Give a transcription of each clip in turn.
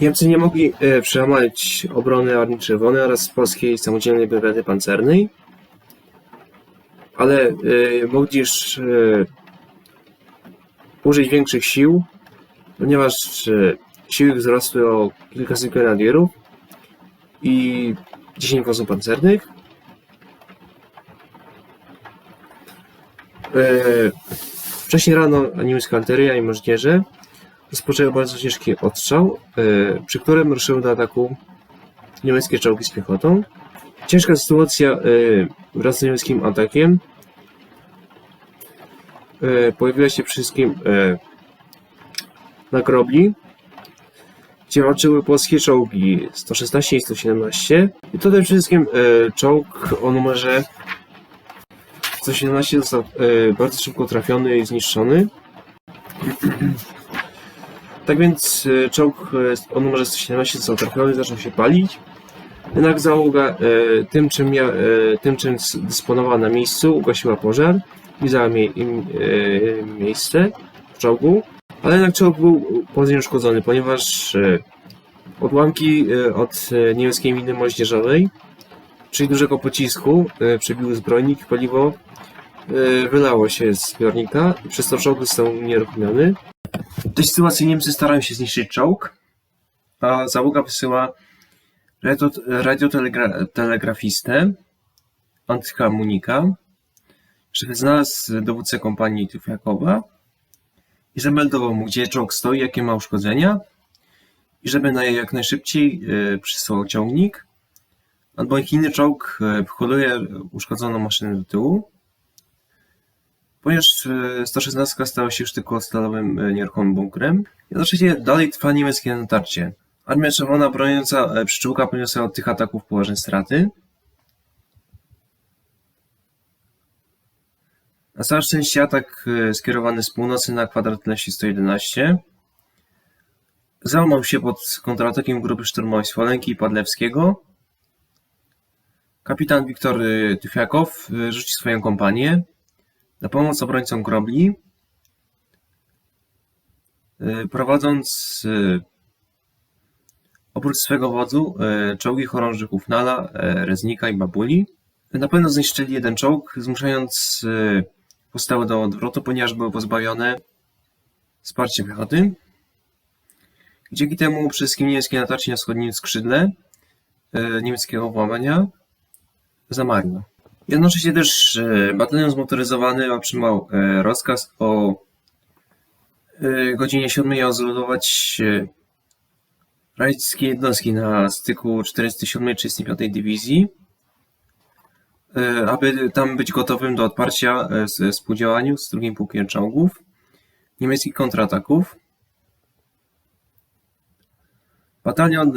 Niemcy nie mogli e, przełamać obrony Armii Czerwonej oraz polskiej samodzielnej brygady pancernej, ale e, mogli e, użyć większych sił, ponieważ siły wzrosły o kilkaset grenadierów i 10 wozów pancernych. Wcześniej rano niemiecka artyleria i moździerze rozpoczęły bardzo ciężki odstrzał, e, przy którym ruszyły do ataku niemieckie czołgi z piechotą. Ciężka sytuacja e, wraz z niemieckim atakiem e, pojawiła się wszystkim na grobli, gdzie walczyły polskie czołgi 116 i 117. I tutaj przede wszystkim czołg o numerze 117 został bardzo szybko trafiony i zniszczony. Tak więc e, czołg o numerze 117 został trafiony zaczął się palić. Jednak załoga e, tym, czym, mia, e, tym, czym dysponowała na miejscu, ugasiła pożar i zajęła mie, miejsce w czołgu. Ale jednak czołg był poważnie uszkodzony, ponieważ odłamki od niemieckiej miny moździerzowej, czyli dużego pocisku, przebiły zbrojnik paliwo wylało się z zbiornika przez to czołg został unieruchomiony. W tej sytuacji Niemcy starają się zniszczyć czołg, a załoga wysyła radio- radiotelegrafistę Antyka Munika, żeby znalazł dowódcę kompanii Tyfiakowa i zameldował mu, gdzie czołg stoi, jakie ma uszkodzenia i żeby na jak najszybciej e, przysłał ciągnik, albo inny czołg e, holuje uszkodzoną maszynę do tyłu, ponieważ e, 116 stała się już tylko stalowym e, nieruchomym bunkrem. Jednocześnie dalej trwa niemieckie natarcie. Armia Czerwona broniąca e, przyczółka poniosła od tych ataków poważne straty. Na całe szczęście atak e, skierowany z północy na kwadrat Leśni 111 załamał się pod kontratakiem grupy szturmowej Smolenki i Padlewskiego. Kapitan Wiktor e, Tyfiakow e, rzucił swoją kompanię na pomoc obrońcom Grobli, e, prowadząc e, oprócz swego wodzu e, czołgi chorążych Nala, Reznika i Babuli. Na pewno zniszczyli jeden czołg, zmuszając powstałe do odwrotu, ponieważ były pozbawione wsparcia piechoty. Dzięki temu wszystkim niemieckie natarcie na wschodnim skrzydle niemieckiego włamania zamarło. Jednocześnie też e, batalion zmotoryzowany otrzymał e, rozkaz o e, godzinie 7 odlotować e, radzieckie jednostki na styku 47 i 35 Dywizji, aby tam być gotowym do odparcia z współdziałaniu z drugim pułkiem czołgów niemieckich kontrataków. Batalion,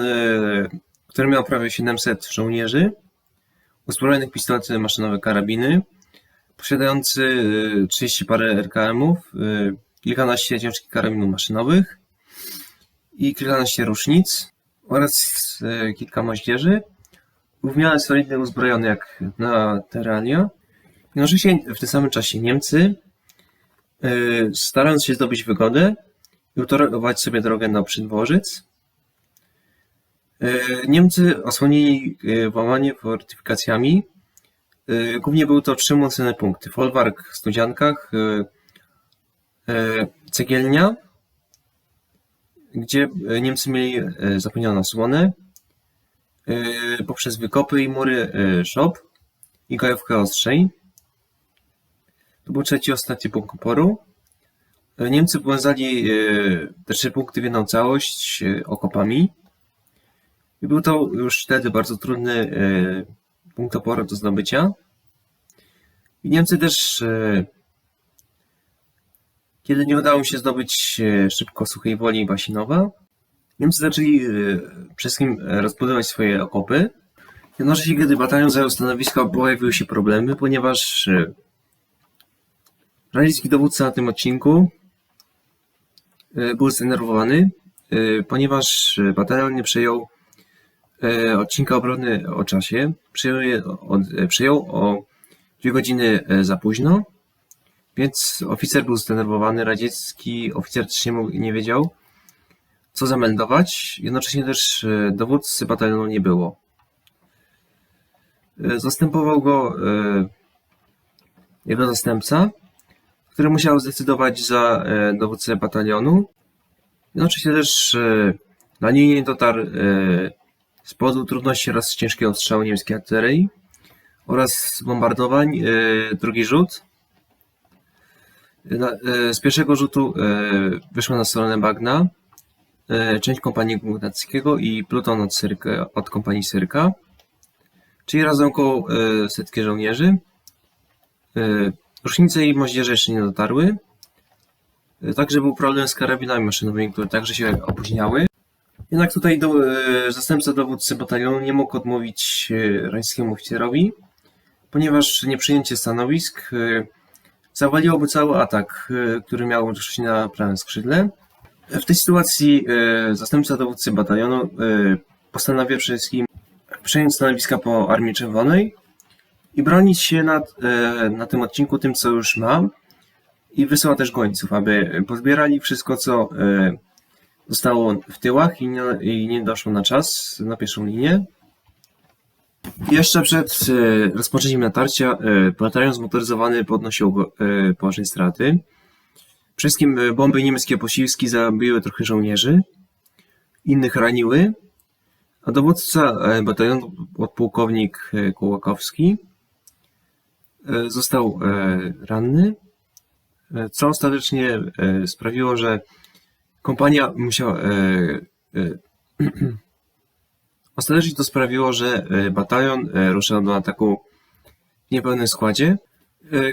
który miał prawie 700 żołnierzy, uzbrojonych pistolety maszynowe karabiny, posiadający e, 30 parę RKM-ów, e, kilkanaście ciężkich karabinów maszynowych i kilkanaście rusznic oraz e, kilka moździerzy. W miarę solidnie uzbrojony jak na terania. Jednocześnie w tym samym czasie Niemcy, starając się zdobyć wygodę i utorować sobie drogę na Przedwożyc, e, Niemcy osłonili e, włamanie fortyfikacjami. E, Głównie były to trzy mocne punkty. Folwark w Studziankach, e, e, Cegielnia, gdzie e, Niemcy mieli e, zapełnioną osłonę e, poprzez wykopy i mury e, Szop i Gajówkę Ostrzej. To był trzeci, ostatni punkt oporu. E, Niemcy powiązali e, te trzy punkty w jedną całość e, okopami. I był to już wtedy bardzo trudny e, punkt oporu do zdobycia. I Niemcy też, e, kiedy nie udało się zdobyć e, szybko Suchej Woli Basinowa, Niemcy zaczęli przede wszystkim rozbudować swoje okopy. Jednocześnie, kiedy batalion zajął stanowisko, pojawiły się problemy, ponieważ radziecki dowódca na tym odcinku był zdenerwowany, ponieważ batalion nie przejął odcinka obrony o czasie. E, przyjął o dwie godziny e, za późno, więc oficer był zdenerwowany, radziecki oficer też nie, mógł, nie wiedział, co zameldować, jednocześnie też e, dowódcy batalionu nie było. E, Zastępował go e, jego zastępca, który musiał zdecydować za e, dowódcę batalionu. Jednocześnie też e, na linię nie dotarł e, z powodu trudności oraz ciężkiego ostrzału niemieckiej artylerii oraz bombardowań. e, Drugi rzut. E, z pierwszego rzutu e, wyszła na stronę Bagna część kompanii Gównackiego i pluton od, Syrka, od kompanii Syrka, czyli razem około setki żołnierzy. Rusznice i moździerze jeszcze nie dotarły. Także był problem z karabinami maszynowymi, które także się opóźniały. Jednak tutaj do, e, zastępca dowódcy batalionu nie mógł odmówić e, rańskiemu oficerowi, ponieważ nieprzyjęcie stanowisk e, zawaliłoby cały atak, który miał ruszyć na prawym skrzydle. W tej sytuacji zastępca dowódcy batalionu postanawia przede wszystkim przejąć stanowiska po Armii Czerwonej i bronić się na, na tym odcinku tym, co już ma. I wysyła też gońców, aby pozbierali wszystko, co zostało w tyłach i nie, i nie doszło na czas na pierwszą linię. Jeszcze przed e, rozpoczęciem natarcia e, batalion zmotoryzowany podnosił e, poważne straty. Wszystkim bomby niemieckie posiłki zabiły trochę żołnierzy, innych raniły, a dowódca batalionu, podpułkownik Kołakowski, został ranny, co ostatecznie sprawiło, że kompania musiała. e, e, Ostatecznie to sprawiło, że e, batalion ruszył do ataku w niepełnym składzie.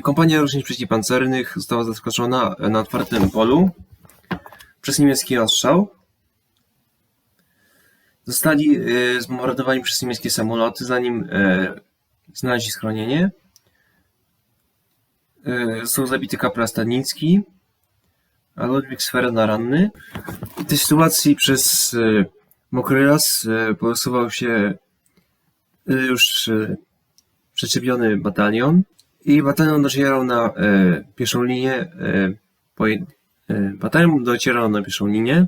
Kompania różnic przeciwpancernych została zaskoczona na otwartym polu przez niemiecki ostrzał. Zostali zbombardowani przez niemieckie samoloty, zanim znaleźli schronienie. Został zabity kapral Stadnicki, a Ludwik Sferna ranny. W tej sytuacji przez e, mokry las e, posuwał się e, już przyczepiony batalion i batalion docierał na pierwszą linię. Batalion docierał na pierwszą linię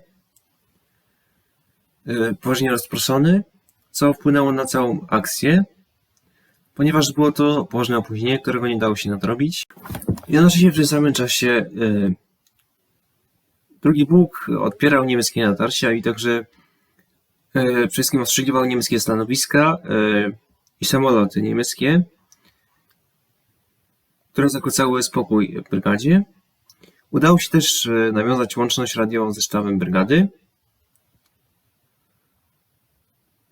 poważnie rozproszony, co wpłynęło na całą akcję, ponieważ było to poważne opóźnienie, którego nie dało się nadrobić. Jednocześnie w tym samym czasie drugi pułk odpierał niemieckie natarcia i także e, przede wszystkim ostrzeliwał niemieckie stanowiska e, i samoloty niemieckie, które zakłócały spokój brygadzie. Udało się też e, nawiązać łączność radiową ze sztabem brygady.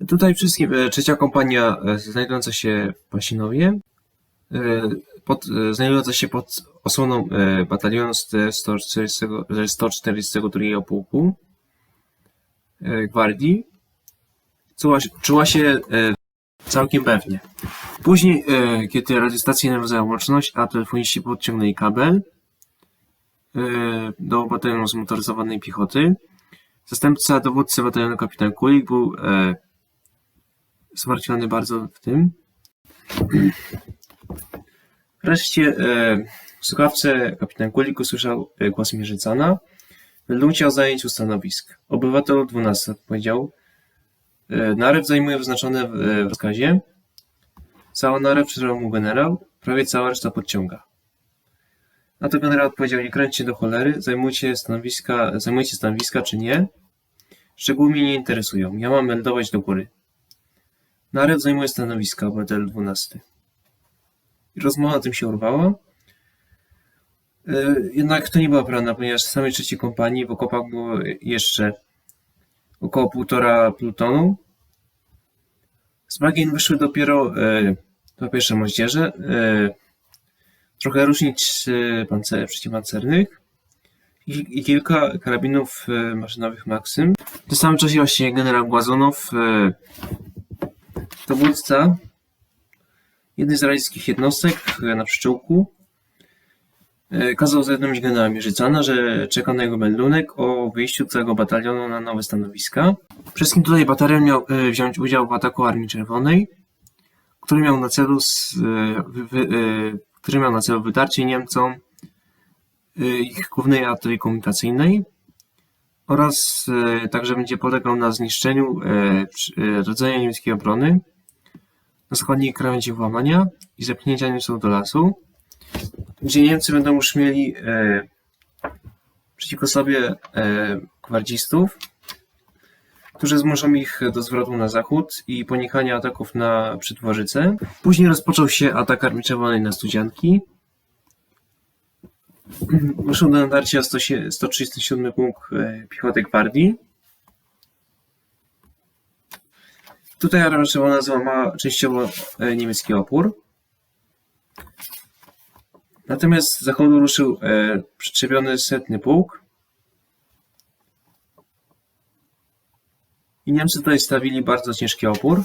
Tutaj wszystkim trzecia kompania znajdująca się w Pasinowie, pod, znajdująca się pod osłoną e, batalionu z 140, ze 142 pułku e, gwardii, czuła, czuła się e, całkiem pewnie. Później, kiedy radiostacje nawiązały łączność, a telefoniści podciągnęli kabel do batalionu zmotoryzowanej piechoty, zastępca dowódcy batalionu kapitan Kulik był zmartwiony bardzo w tym. Wreszcie w słuchawce kapitan Kulik usłyszał e, głos Mierzycana. O zajęciu stanowisk. Obywatel 12 odpowiedział. E, Narew zajmuje wyznaczone w, e, rozkazie. Cała narew przerwał mu generał, prawie cała reszta podciąga. Na to generał odpowiedział, nie kręćcie do cholery, zajmujcie stanowiska, zajmujcie stanowiska czy nie. Szczegóły mnie nie interesują, ja mam meldować do góry. Narew zajmuje stanowiska, obywatel 12. I rozmowa tym się urwała. E, Jednak to nie była prawda, ponieważ w samej trzeciej kompanii w okopach było jeszcze około półtora plutonu. Z bagien wyszły dopiero e, po pierwsze moździerze, e, trochę różnic e, pancer, przeciwpancernych i, i kilka karabinów e, maszynowych Maxym. W tym samym czasie właśnie generał Głazonow, e, dowódca jednej z radzieckich jednostek e, na pszczółku, e, kazał zawiadomić generała Mierzycana, że czeka na jego meldunek o wyjściu całego batalionu na nowe stanowiska. Przede wszystkim tutaj batalion miał e, wziąć udział w ataku Armii Czerwonej, który miał na celu, e, e, który miał na celu wydarcie Niemcom e, ich głównej arterii komunikacyjnej oraz e, także będzie polegał na zniszczeniu e, e, rodzenia niemieckiej obrony na zachodniej krawędzi włamania i zepchnięcia Niemców do lasu, gdzie Niemcy będą już mieli e, przeciwko sobie e, gwardzistów, którzy zmuszą ich do zwrotu na zachód i ponikania ataków na Przedworzyce. Później rozpoczął się atak Armii Czerwonej na Studzianki. Wyszło do natarcia 100 137 pułk e, piechoty gwardii. Tutaj Armia Czerwona złamała częściowo e, niemiecki opór. Natomiast z zachodu ruszył e, przyczepiony setny pułk. I Niemcy tutaj stawili bardzo ciężki opór.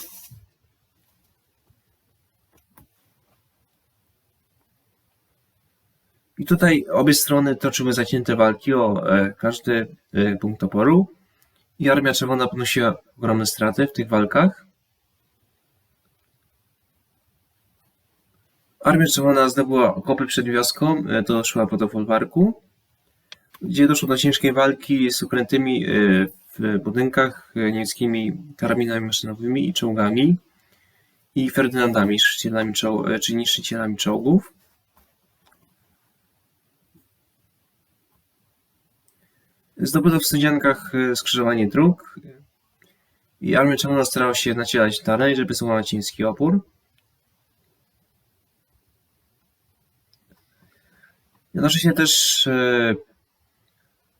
I tutaj obie strony toczyły zacięte walki o e, każdy e, punkt oporu. I Armia Czerwona ponosiła ogromne straty w tych walkach. Armia Czerwona zdobyła okopy przed wioską, e, doszła po do folwarku, gdzie doszło do ciężkiej walki z ukrętymi e, w budynkach e, niemieckimi karabinami maszynowymi i czołgami i Ferdynandami, niszczycielami czoł- e, czy niszczycielami czołgów. Zdobyto w Studziankach e, skrzyżowanie dróg i Armia Czerwona starała się nacierać dalej, żeby złamać niemiecki opór. Jednocześnie też e,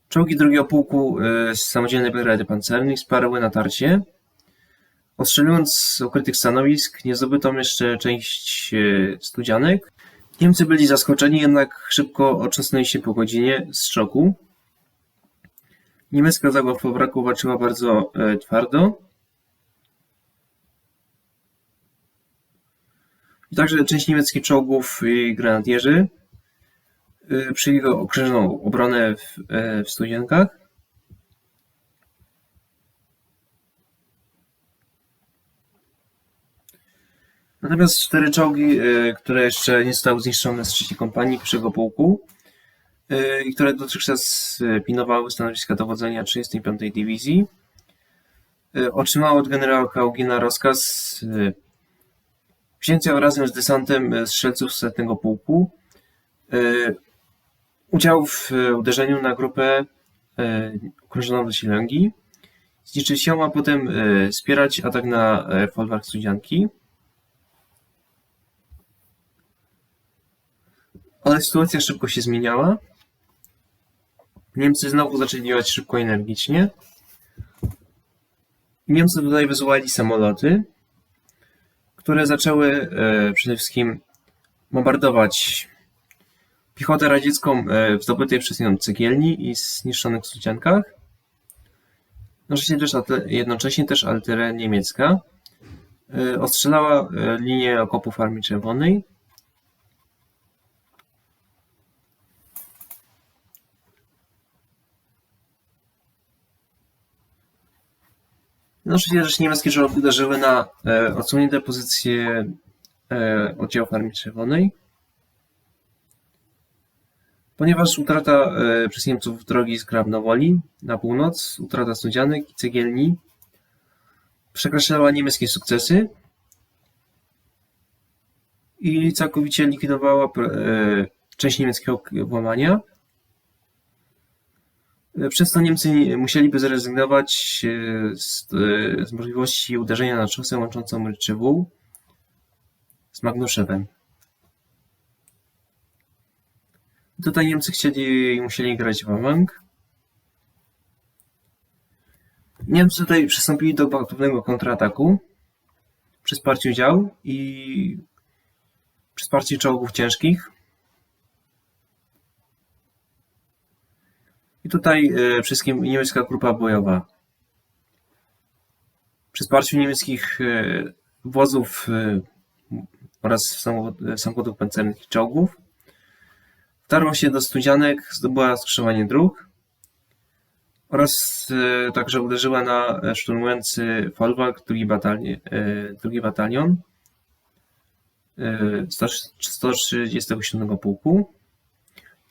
czołgi drugiego pułku e, z samodzielnej brygady pancernej wsparły natarcie. Ostrzeliwując z ukrytych stanowisk, nie zdobyto jeszcze część e, studzianek. Niemcy byli zaskoczeni, jednak szybko otrząsnęli się po godzinie z szoku. Niemiecka zagła w powraku walczyła bardzo twardo. I także część niemieckich czołgów i grenadierzy e, przyjęli okrężną obronę w, e, w Studzienkach. Natomiast cztery czołgi, e, które jeszcze nie zostały zniszczone z trzeciej kompanii pierwszego pułku e, i które dotychczas pilnowały stanowiska dowodzenia 35. Dywizji, otrzymało od generała Kaugina rozkaz wzięcia razem z desantem strzelców setnego pułku udziału w e, uderzeniu na grupę e, okrążoną do Silęgi, zniszczyć ją, a potem e, wspierać atak na folwark Studzianki. Ale sytuacja szybko się zmieniała. Niemcy znowu zaczęli działać szybko i energicznie. Niemcy tutaj wysyłali samoloty, które zaczęły przede wszystkim bombardować piechotę radziecką e, w zdobytej przez nią cegielni i zniszczonych studziankach. Jednocześnie też, jednocześnie też artyleria niemiecka e, ostrzelała e, linię okopów Armii Czerwonej. Jednocześnie też niemieckie czołgi uderzyły na odsunięte pozycje oddziałów Armii Czerwonej. Ponieważ utrata e, przez Niemców drogi z Grabnowoli na północ, utrata Studzianek i Cegielni przekreślała niemieckie sukcesy i całkowicie likwidowała e, część niemieckiego włamania. E, Przez to Niemcy nie- musieliby zrezygnować z, z możliwości uderzenia na szosę łączącą Ryczywół z Magnuszewem. Tutaj Niemcy chcieli i musieli grać w awank. Niemcy tutaj przystąpili do gwałtownego kontrataku przy wsparciu dział i przy wsparciu czołgów ciężkich. I tutaj e, wszystkim niemiecka grupa bojowa. Przy wsparciu niemieckich e, wozów e, oraz samochod- samochodów pancernych i czołgów Wtarła się do studzianek, zdobyła skrzyżowanie dróg oraz e, także uderzyła na e, szturmujący folwark drugi, batali e, drugi batalion e, 137 pułku.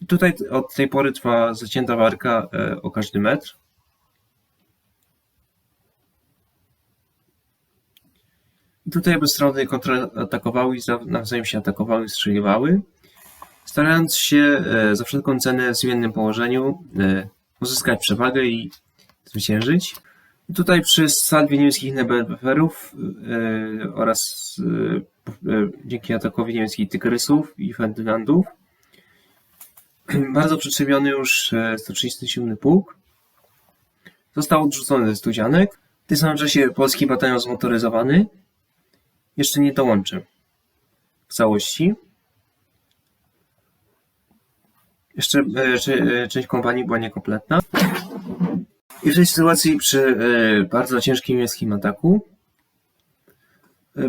I tutaj od tej pory trwa zacięta warka e, o każdy metr. Tutaj oby strony kontratakowały i nawzajem się atakowały, strzeliwały starając się e, za wszelką cenę w zmiennym położeniu e, uzyskać przewagę i zwyciężyć. Tutaj przy salwie niemieckich NBFR-ów e, oraz dzięki atakowi niemieckich Tygrysów i Ferdynandów bardzo przytrzebiony już e, 137 pułk został odrzucony ze Studzianek. W tym samym czasie polski batalion zmotoryzowany jeszcze nie dołączy w całości. Jeszcze e, cze- e, część kompanii była niekompletna. I w tej sytuacji przy e, bardzo ciężkim niemieckim ataku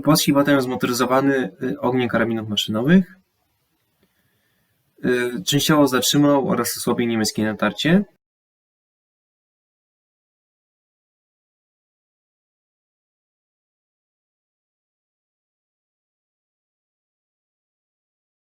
polski batalion zmotoryzowany ogniem karabinów maszynowych częściowo zatrzymał oraz osłabił niemieckie natarcie.